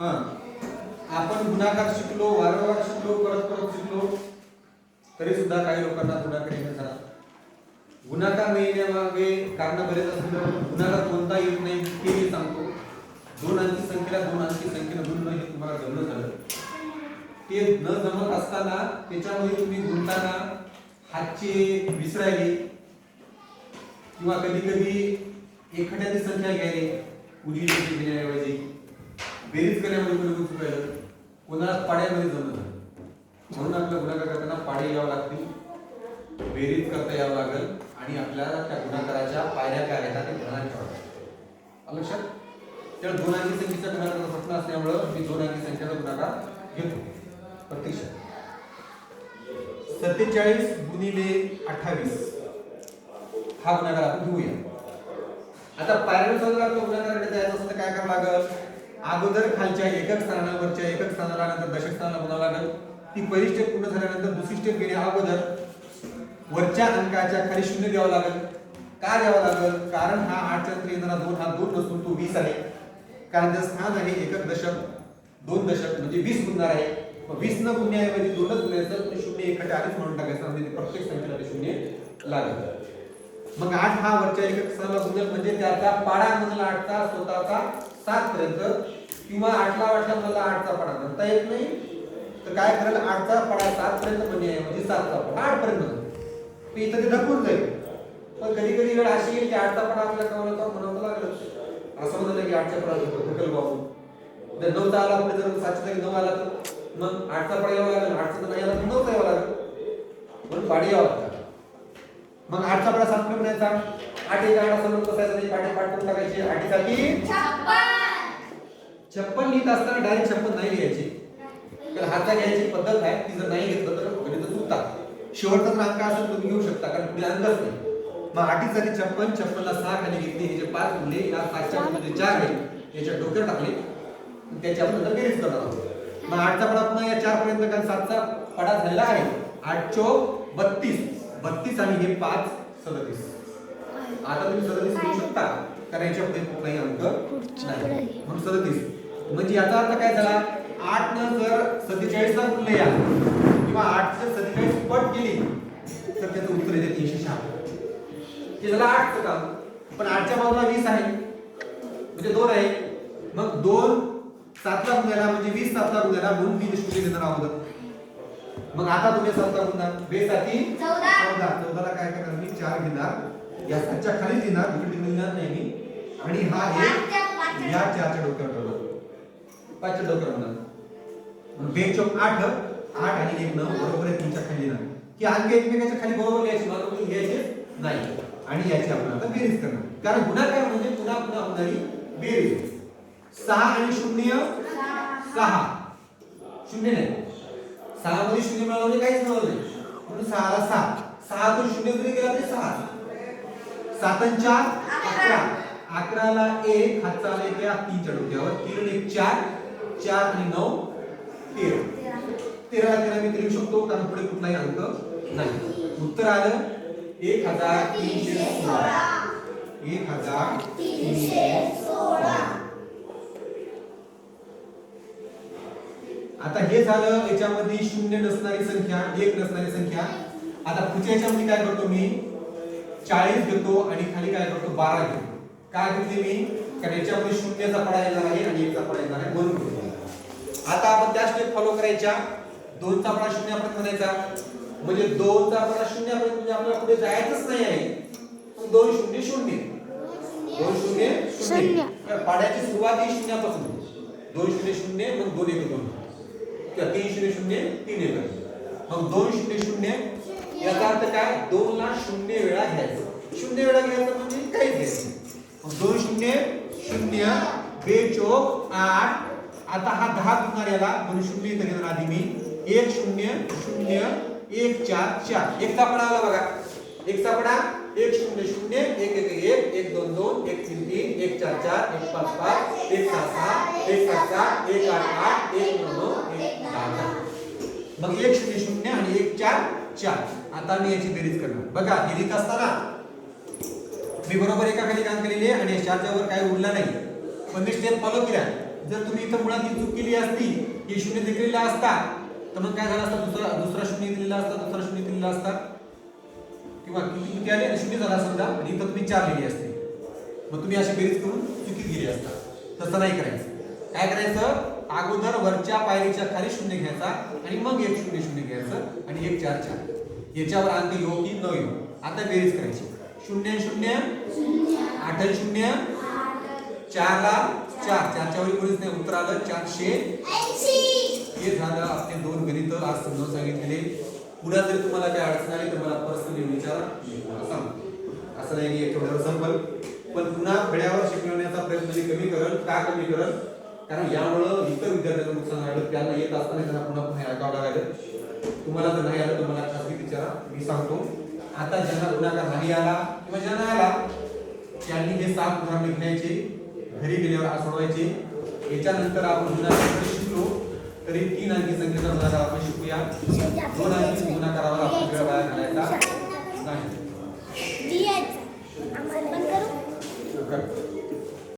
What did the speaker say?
हा. आपण गुणाकार शिकलो वारंवार शिकलो परत परत शिकलो तरी सुद्धा काही लोकांना गुणाकार येण्याचा गुणाकार न येण्यामागे कारण बरेच असलं गुणाकार कोणता येत नाही ते मी सांगतो. दोन अंकी संख्येला दोन अंकी संख्येला दोन हे तुम्हाला जमलं झालं. ते न जमत असताना त्याच्यामध्ये तुम्ही गुंताना हातचे विसरायले किंवा कधी कधी एखाद्याची संख्या घ्यायले. उजवी संख्या घेण्याऐवजी बेरीज करण्यामध्ये कोणी कोणी चुकायलं कोणाला पाड्यामध्ये जमलं नाही. म्हणून आपल्या गुणाकार करताना पाडे यावं लागतील. बेरीज करता यावं लागेल. आणि आपल्याला त्या गुणाकाराच्या पायऱ्या काय आहेत ते ध्यानात ठेवावं लक्षात? त्या दोन अंकी संख्येचा गुन्हागार प्रश्न असल्यामुळं मी दोन अंकी संख्येचा गुणाकार घेतो. प्रत्यक्ष सत्तेचाळीस गुणिले अठ्ठावीस. हा गुणाकार आपण घेऊया. आता पायऱ्यानुसार संदर्भात आपल्याला जायचं असेल तर काय करावं लागेल? अगोदर खालच्या एकक स्थानावरच्या एकक स्थानाला नंतर दशक स्थानाला म्हणावं लागेल. ती पहिली स्टेप पूर्ण झाल्यानंतर दुसरी स्टेप घेण्या अगोदर. वरच्या अंकाच्या खाली शून्य द्यावं लागेल. का द्यावं लागेल? कारण हा आठच्या नंतर येणारा दोन हा दोन नसून तो वीस आहे. कारण जर स्थान आहे एकक दशक दोन दशक म्हणजे वीस गुणणार आहे. वीस न गुणण्याऐवजी दोनच गुन्हे असतात शून्य एकाच्या आधीच म्हणून टाकायचं. म्हणजे प्रत्येक संख्येला शून्य लागेल. मग आठ हा वरच्या एक स्थानाला गुणल म्हणजे त्याचा पाडा म्हणला आठचा स्वतःचा सात पर्यंत किंवा आठला वाटला मला आठचा पाडा म्हणता येत नाही. तर काय करायला आठचा पाडा सात पर्यंत म्हणजे म्हणजे सातचा पाडा आठ पर्यंत इथं ते धकून जाईल. पण कधी कधी वेळ अशी येईल की आठचा पाडा आपल्याला कळवलं तर म्हणावं लागलं. असं म्हणलं की आठच्या पाडा होतो ढकल बाबू. जर नऊचा आला पुढे जर सातच्या जागी नऊ आला तर मग आठचा पाडा यावं लागेल आठचा तर नाही आला तर नऊचा यावं लागेल. म्हणून पाडी यावं लागतं मग आठचा पाडा सात पर्यंत म्हणायचा आठ एक आठ असं बसायचं नाही. पाठी पाठ करून टाकायची. आठीसाठी छप्पन. लिहित असताना डायरेक्ट छप्पन नाही लिहायची. तर हातचा घ्यायची पद्धत आहे. ती जर नाही घेतलं तर गणित चुकतात. शेवटचा अंक असेल तुम्ही घेऊ शकता कारण पुढे अंकच नाही. मग आठीसाठी छप्पन छप्पनला सहा खाली घेतली. हे जे पाच गुणले या पाचच्या मध्ये चार आहे याच्या डोक्यात टाकले. आणि त्याची आपण नंतर बेरीज करणार आहोत. मग आठचा पडा पुन्हा या चार पर्यंत कारण सातचा पडा झालेला आहे. आठ चौक बत्तीस. बत्तीस आणि हे पाच सदतीस. आता तुम्ही सदतीस घेऊ शकता कारण याच्यापुढे कुठलाही अंक नाही. म्हणून सदतीस. म्हणजे याचा अर्थ काय झाला? आठ न जर सत्तेचाळीस ला गुणले या किंवा आठ जर सत्तेचाळीस पट केली तर त्याचं उत्तर येते तीनशे शहात्तर ते झालं आठचं काम. पण आठच्या बाजूला वीस आहे. म्हणजे दोन आहे. मग दोन सातला गुन्ह्याला म्हणजे वीस सातला गुन्ह्याला म्हणून मी निष्ठुले देणार अगोदर मग आता तुम्ही सातला गुन्हा बेसाठी चौदा. चौदा. चौदाला काय करणार मी? चार घेणार. या सातच्या खाली घेणार इकडे तिकडे लिहिणार नाही मी. आणि हा एक या चारच्या डोक्यावर ठेवणार. पाचच्या डोक्यावर म्हणणार मग बे चौक आठ आठ आणि एक नऊ बरोबर आहे तुमच्या खाली येणार की अंक एकमेकाच्या खाली बरोबर लिहायची मला तुम्ही घ्यायचे नाही. आणि याची आपण आता बेरीज करणार. कारण गुणाकार म्हणजे पुन्हा पुन्हा होणारी बेरीज. सहा आणि शून्य? सहा. शून्य नाही. सहा मध्ये शून्य मिळालं काहीच मिळालं नाही. म्हणून सहाला सहा. सहा तून शून्य जरी गेला तरी सहा. सात चार अकरा. अकराला एक हातचा आला एक या तीनच्या डोक्यावर. तीन आणि एक चार चार आणि नऊ तेरा. तेरा तेरा मी लिहू शकतो कारण पुढे कुठलाही अंक नाही. उत्तर आलं एक हजार तीनशे सोळा. एक हजार तीनशे सोळा आता हे झालं याच्यामध्ये शून्य नसणारी संख्या एक नसणारी संख्या. आता पुढच्या याच्यामध्ये काय करतो मी? चाळीस घेतो आणि खाली काय करतो? बारा घेतो. काय घेतले मी? कारण याच्यामध्ये शून्याचा पडा येणार आहे आणि एकचा पडा येणार आहे म्हणून. आता आपण त्या स्टेप फॉलो करायच्या. दोनचा पडा शून्यापर्यंत म्हणायचा. म्हणजे दोनचा पडा शून्यापर्यंत म्हणजे आपल्याला पुढे जायचंच नाही आहे. मग दोन शून्य शून्य. दोन शून्य शून्य. पाड्याची सुरुवात ही शून्यापासून. दोन शून्य शून्य मग दोन एक दोन. तीन शून्य शून्य तीन एक मग दोन शून्य शून्य याचा अर्थ काय? दोन ला शून्य वेळा घ्यायचं. शून्य वेळा घ्यायचं म्हणजे काहीच घ्यायचं मग दोन शून्य शून्य बेचोक आठ आता हा दहा गुणणार याला. म्हणून शून्य इथं घेणार आधी मी. एक शून्य शून्य एक चार चार. एक सापडा आला बघा. एक सापडा एक शून्य शून्य एक एक एक दोन दोन एक तीन तीन एक चार चार एक पाच पाच एक सहा सहा एक सात सात एक आठ आठ एक नऊ नऊ एक दहा दहा. मग एक शून्य शून्य आणि एक चार चार. आता मी याची बेरीज करणार. बघा हे लिहित असताना मी बरोबर एका खाली काम केलेली आहे आणि चारच्यावर काही उरलं नाही. पण मी स्टेप फॉलो केल्या जर तुम्ही इथं मुळात ही चूक केली असती की शून्य दिलेला असता तर मग काय झालं असतं? दुसरा दुसरा शून्य दिलेला असता दुसरा शून्य दिलेला असता. किंवा किती किती आले शून्य झाला समजा आणि इथं तुम्ही चार लिहिली असते. मग तुम्ही अशी बेरीज करून चुकीत गेली असता. तसं नाही करायचं. काय करायचं? अगोदर वरच्या पायरीच्या खाली शून्य घ्यायचा आणि मग एक शून्य शून्य घ्यायचं आणि एक चार चार. याच्यावर अंक येऊ की न येऊ आता बेरीज करायची. शून्य आणि शून्य आठ आणि शून्य चार ला चार. चारच्या वरी कोणीच नाही. उत्तर आलं चारशे. हे झालं आपले दोन गणित. आज समजावून सांगितलेले. पुन्हा जर तुम्हाला काही अडचण आली तर मला पर्सनली विचारा मी तुम्हाला सांगतो. असं नाही की याच्यावर संपल. पण पुन्हा फळ्यावर शिकवण्याचा प्रयत्न मी कमी करल का कमी करल कारण यामुळं इतर विद्यार्थ्यांचं नुकसान झालं त्यांना येत असताना त्यांना पुन्हा पुन्हा ऐकावं लागेल तुम्हाला जर नाही आलं तर मला खासगी विचारा. मी सांगतो. आता ज्यांना गुन्हाकार नाही आला किंवा ज्यांना आला त्यांनी हे सात उदाहरण घ्यायचे घरी गेल्यावर आज सोडवायचे याच्यानंतर आपण गुन्हाकार शिकलो? तरी तीन अंकी संख्येचा गुन्हाकार आपण शिकूया.